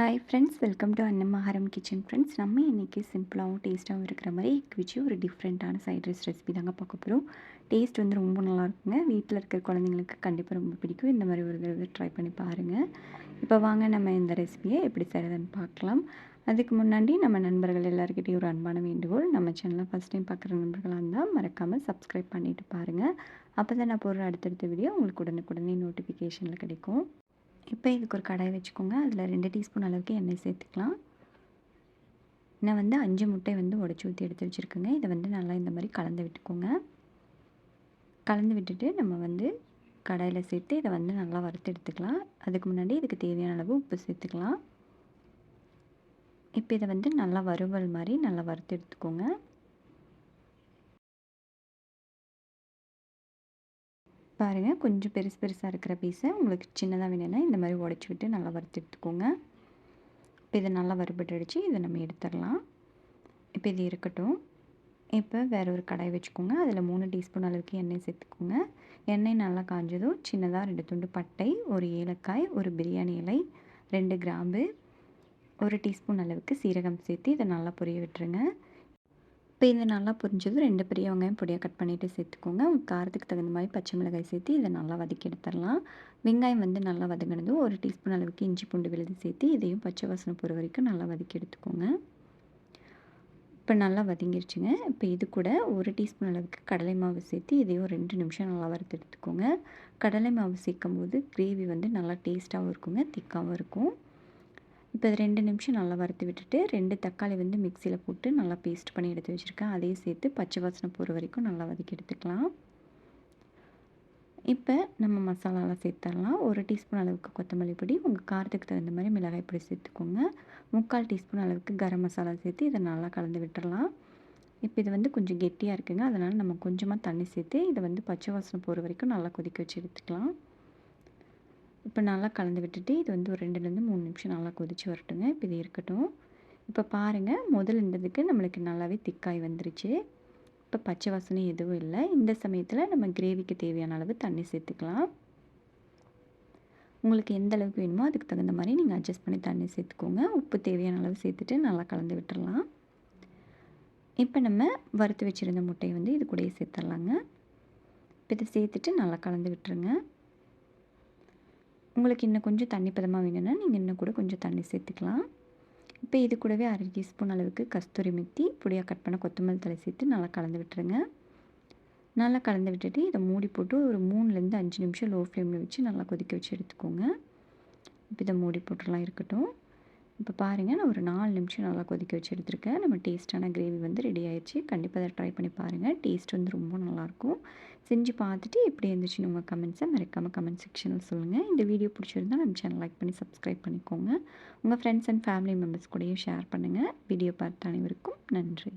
Hi friends welcome to Annamaharam kitchen friends நம்ம இன்றைக்கி சிம்பிளாகவும் டேஸ்ட்டாகவும் இருக்கிற மாதிரி எக் வச்சு ஒரு டிஃப்ரெண்ட்டான சைட் ரைஸ் ரெசிபி தாங்க பார்க்க போகிறோம் டேஸ்ட் வந்து ரொம்ப நல்லா இருக்குங்க. வீட்டில் இருக்கிற குழந்தைங்களுக்கு கண்டிப்பாக ரொம்ப பிடிக்கும். இந்த மாதிரி ஒரு தடவை ட்ரை பண்ணி பாருங்கள் இப்போ வாங்க நம்ம இந்த ரெசிபியை எப்படி செய்கிறதுன்னு பார்க்கலாம். அதுக்கு முன்னாடி நம்ம நண்பர்கள் எல்லாருக்கிட்டையும் ஒரு அன்பான வேண்டுகோள். நம்ம சேனலை ஃபஸ்ட் டைம் பார்க்குற நண்பர்களாக இருந்தால் மறக்காமல் சப்ஸ்கிரைப் பண்ணிவிட்டு பாருங்கள் அப்போ தான் நான் போடுற அடுத்தடுத்த வீடியோ உங்களுக்கு உடனுக்குடனே நோட்டிஃபிகேஷனில் கிடைக்கும். இப்போ இதுக்கு ஒரு கடாய் வச்சுக்கோங்க. அதில் ரெண்டு டீஸ்பூன் அளவுக்கு எண்ணெய் சேர்த்துக்கலாம். நான் வந்து அஞ்சு முட்டை வந்து உடச்சி ஊற்றி எடுத்து வச்சுருக்கேங்க. இதை வந்து நல்லா இந்த மாதிரி கலந்து விட்டுக்கோங்க. கலந்து விட்டுட்டு நம்ம வந்து கடாயில் சேர்த்து இதை வந்து நல்லா வறுத்து எடுத்துக்கலாம். அதுக்கு முன்னாடி இதுக்கு தேவையான அளவு உப்பு சேர்த்துக்கலாம். இப்போ இதை வந்து நல்லா வறுவல் மாதிரி நல்லா வறுத்து எடுத்துக்கோங்க. பாருங்கள் கொஞ்சம் பெருசு பெருசாக இருக்கிற பீஸை உங்களுக்கு சின்னதாக வேணும்னா இந்த மாதிரி உடச்சி விட்டு நல்லா வறுத்து எடுத்துக்கோங்க. இப்போ இதை நல்லா வறுபட்டு இதை நம்ம எடுத்துடலாம். இப்போ இது இருக்கட்டும். இப்போ வேறு ஒரு கடாய் வச்சுக்கோங்க. அதில் மூணு டீஸ்பூன் அளவுக்கு எண்ணெய் சேர்த்துக்கோங்க. எண்ணெய் நல்லா காஞ்சதும் சின்னதாக ரெண்டு துண்டு பட்டை ஒரு ஏலக்காய் ஒரு பிரியாணி இலை ரெண்டு கிராம்பு ஒரு டீஸ்பூன் அளவுக்கு சீரகம் சேர்த்து இதை நல்லா புரிய விட்டுருங்க. இப்போ இது நல்லா புரிஞ்சதும் ரெண்டு பெரிய வெங்காயம் பொடியாக கட் பண்ணிவிட்டு சேர்த்துக்கோங்க. உங்கள் காரத்துக்கு தகுந்த மாதிரி பச்சை மிளகாய் சேர்த்து இதை நல்லா வதக்கி எடுத்துடலாம். வெங்காயம் வந்து நல்லா வதங்கினதும் ஒரு டீஸ்பூன் அளவுக்கு இஞ்சி பூண்டு விழுது சேர்த்து இதையும் பச்சை வாசனை போகிற வரைக்கும் நல்லா வதக்கி எடுத்துக்கோங்க. இப்போ நல்லா வதங்கிருச்சுங்க. இப்போ இது கூட ஒரு டீஸ்பூன் அளவுக்கு கடலை மாவு சேர்த்து இதையும் ரெண்டு நிமிஷம் நல்லா வறுத்து எடுத்துக்கோங்க. கடலை மாவு சேர்க்கும் போது கிரேவி வந்து நல்லா டேஸ்ட்டாகவும் இருக்குங்க. திக்காகவும் இருக்கும். இப்போ ரெண்டு நிமிஷம் நல்லா வறுத்து விட்டுட்டு ரெண்டு தக்காளி வந்து மிக்சியில் போட்டு நல்லா பேஸ்ட் பண்ணி எடுத்து வச்சுருக்கேன். அதையும் சேர்த்து பச்சை வாசனை போகிற வரைக்கும் நல்லா வதக்கி எடுத்துக்கலாம். இப்போ நம்ம மசாலாலாம் சேர்த்துடலாம். ஒரு டீஸ்பூன் அளவுக்கு கொத்தமல்லி பொடி உங்கள் காரத்துக்கு தகுந்த மாதிரி மிளகாய் பொடி சேர்த்துக்கோங்க. முக்கால் டீஸ்பூன் அளவுக்கு கரம் மசாலா சேர்த்து இதை நல்லா கலந்து விட்டுடலாம். இப்போ இது வந்து கொஞ்சம் கெட்டியாக இருக்குங்க. அதனால் நம்ம கொஞ்சமாக தண்ணி சேர்த்து இதை வந்து பச்சை வாசனை போகிற வரைக்கும் நல்லா கொதிக்க வச்சு எடுத்துக்கலாம். இப்போ நல்லா கலந்து விட்டுட்டு இது வந்து ஒரு ரெண்டுலேருந்து மூணு நிமிஷம் நல்லா கொதித்து வரட்டுங்க. இப்போ இது இருக்கட்டும். இப்போ பாருங்கள் முதல் இருந்ததுக்கு நம்மளுக்கு நல்லாவே திக்காய் வந்துருச்சு. இப்போ பச்சை வாசனை எதுவும் இல்லை. இந்த சமயத்தில் நம்ம கிரேவிக்கு தேவையான அளவு தண்ணி சேர்த்துக்கலாம். உங்களுக்கு எந்த அளவுக்கு வேணுமோ அதுக்கு தகுந்த மாதிரி நீங்கள் அட்ஜஸ்ட் பண்ணி தண்ணி சேர்த்துக்கோங்க. உப்பு தேவையான அளவு சேர்த்துட்டு நல்லா கலந்து விட்டுடலாம். இப்போ நம்ம வறுத்து வச்சுருந்த முட்டையை வந்து இது கூடயே சேர்த்துடலாங்க. இப்போ இதை சேர்த்துட்டு நல்லா கலந்து விட்டுருங்க. உங்களுக்கு இன்னும் கொஞ்சம் தண்ணி பதமாக வேணும்னா நீங்கள் இன்னும் கூட கொஞ்சம் தண்ணி சேர்த்துக்கலாம். இப்போ இது கூடவே அரை டீஸ்பூன் அளவுக்கு கஸ்தூரி மெத்தி பொடியாக கட் பண்ண கொத்தமல்லி தலை சேர்த்து நல்லா கலந்து விட்டுருங்க. நல்லா கலந்து விட்டுட்டு இதை மூடி போட்டு ஒரு மூணுலேருந்து அஞ்சு நிமிஷம் லோ ஃப்ளேமில் வச்சு நல்லா கொதிக்க வச்சு எடுத்துக்கோங்க. இப்போ இதை மூடி போட்டுலாம் இருக்கட்டும். இப்போ பாருங்கள் நான் ஒரு நாலு நிமிஷம் நல்லா கொதிக்க வச்சு எடுத்துருக்கேன் நம்ம டேஸ்ட்டான கிரேவி வந்து ரெடி ஆயிடுச்சு. கண்டிப்பாக அதை ட்ரை பண்ணி பாருங்கள் டேஸ்ட் வந்து ரொம்ப நல்லாயிருக்கும் செஞ்சு பார்த்துட்டு எப்படி இருந்துச்சுன்னு உங்கள் கமெண்ட்ஸை மறக்காமல் கமெண்ட் செக்ஷனில் சொல்லுங்கள் இந்த வீடியோ பிடிச்சிருந்தால் நம்ம சேனல் லைக் பண்ணி சப்ஸ்கிரைப் பண்ணிக்கோங்க. உங்கள் ஃப்ரெண்ட்ஸ் அண்ட் ஃபேமிலி மெம்பர்ஸ் கூடயும் ஷேர் பண்ணுங்கள் வீடியோ பார்த்த அனைவருக்கும் நன்றி.